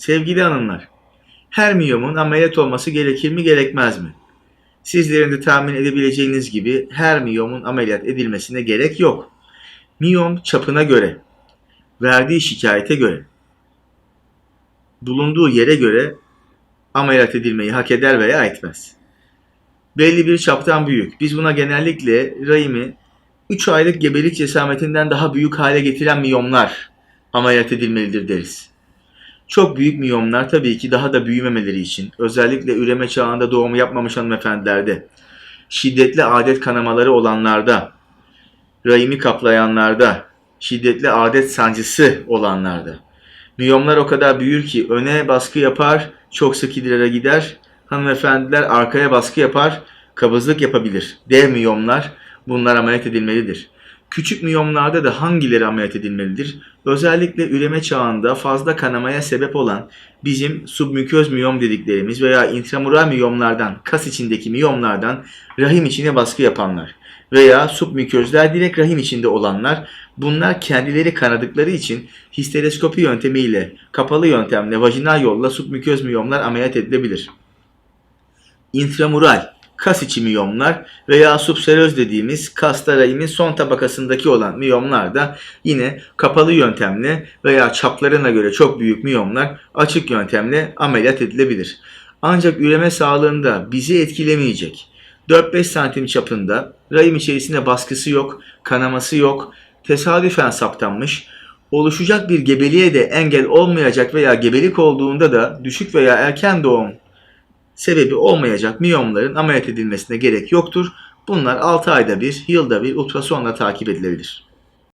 Sevgili hanımlar, her miyomun ameliyat olması gerekir mi gerekmez mi? Sizlerin de tahmin edebileceğiniz gibi her miyomun ameliyat edilmesine gerek yok. Miyom çapına göre, verdiği şikayete göre, bulunduğu yere göre ameliyat edilmeyi hak eder veya etmez. Belli bir çaptan büyük. Biz buna genellikle rahimi 3 aylık gebelik cesametinden daha büyük hale getiren miyomlar ameliyat edilmelidir deriz. Çok büyük miyomlar tabii ki daha da büyümemeleri için özellikle üreme çağında doğum yapmamış hanımefendilerde, şiddetli adet kanamaları olanlarda, rahimi kaplayanlarda, şiddetli adet sancısı olanlarda. Miyomlar o kadar büyür ki öne baskı yapar, çok sık idrara gider. Hanımefendiler arkaya baskı yapar, kabızlık yapabilir. Dev miyomlar bunlar ameliyat edilmelidir. Küçük miyomlarda da hangileri ameliyat edilmelidir? Özellikle üreme çağında fazla kanamaya sebep olan bizim submüköz miyom dediklerimiz veya intramural miyomlardan, kas içindeki miyomlardan rahim içine baskı yapanlar veya submüközler direkt rahim içinde olanlar bunlar kendileri kanadıkları için histeroskopi yöntemiyle kapalı yöntemle vajinal yolla submüköz miyomlar ameliyat edilebilir. İntramural kas içi miyomlar veya subseröz dediğimiz kasta rahimin son tabakasındaki olan miyomlar da yine kapalı yöntemle veya çaplarına göre çok büyük miyomlar açık yöntemle ameliyat edilebilir. Ancak üreme sağlığında bizi etkilemeyecek 4-5 santim çapında rahim içerisinde baskısı yok, kanaması yok, tesadüfen saptanmış, oluşacak bir gebeliğe de engel olmayacak veya gebelik olduğunda da düşük veya erken doğum sebebi olmayacak miyomların ameliyat edilmesine gerek yoktur. Bunlar 6 ayda bir, yılda bir ultrasonla takip edilebilir.